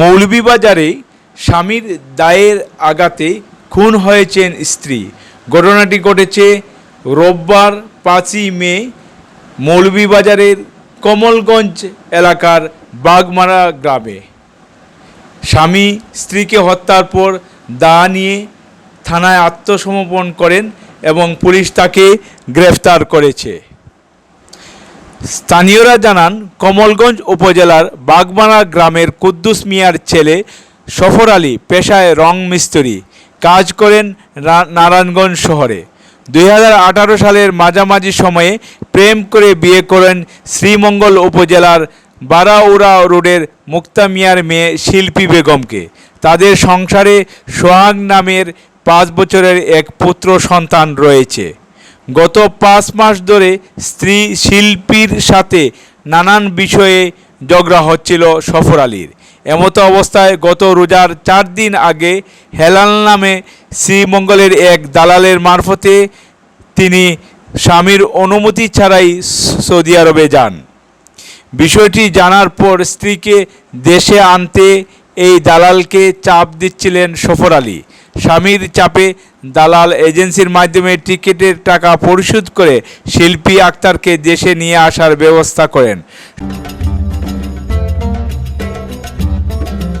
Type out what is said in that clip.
মৌলভীবাজারে স্বামীর দায়ের আঘাতে খুন হয়েছেন স্ত্রী। ঘটনাটি ঘটেছে রোববার পাঁচই মে মৌলভীবাজারের কমলগঞ্জ এলাকার বাগমারা গ্রামে। স্বামী স্ত্রীকে হত্যার পর দা নিয়ে থানায় আত্মসমর্পণ করেন এবং পুলিশ তাকে গ্রেফতার করেছে। স্থানীয়রা জানান, কমলগঞ্জ উপজেলার বাগমারা গ্রামের কুদ্দুস মিয়ার ছেলে সফর আলী পেশায় রং মিস্ত্রি, কাজ করেন নারায়ণগঞ্জ শহরে। দুই হাজার আঠারো সালের মাঝামাঝি সময়ে প্রেম করে বিয়ে করেন শ্রীমঙ্গল উপজেলার বারাউরা রোডের মুক্তা মিয়ার মেয়ে শিল্পী বেগমকে। তাদের সংসারে সোহাগ নামের পাঁচ বছরের এক পুত্র সন্তান রয়েছে। গত পাঁচ মাস ধরে স্ত্রী শিল্পীর সাথে নানান বিষয়ে ঝগড়া হচ্ছিল সফর আলীর। এমতো অবস্থায় গত রোজার চার দিন আগে হেলাল নামে শ্রীমঙ্গলের এক দালালের মারফতে তিনি স্বামীর অনুমতি ছাড়াই সৌদি আরবে যান। বিষয়টি জানার পর স্ত্রীকে দেশে আনতে এই দালালকে চাপ দিচ্ছিলেন সফর আলী। স্বামীর চাপে দালাল এজেন্সির মাধ্যমে টিকিটের টাকা পরিশোধ করে শিল্পী আক্তারকে দেশে নিয়ে আসার ব্যবস্থা করেন।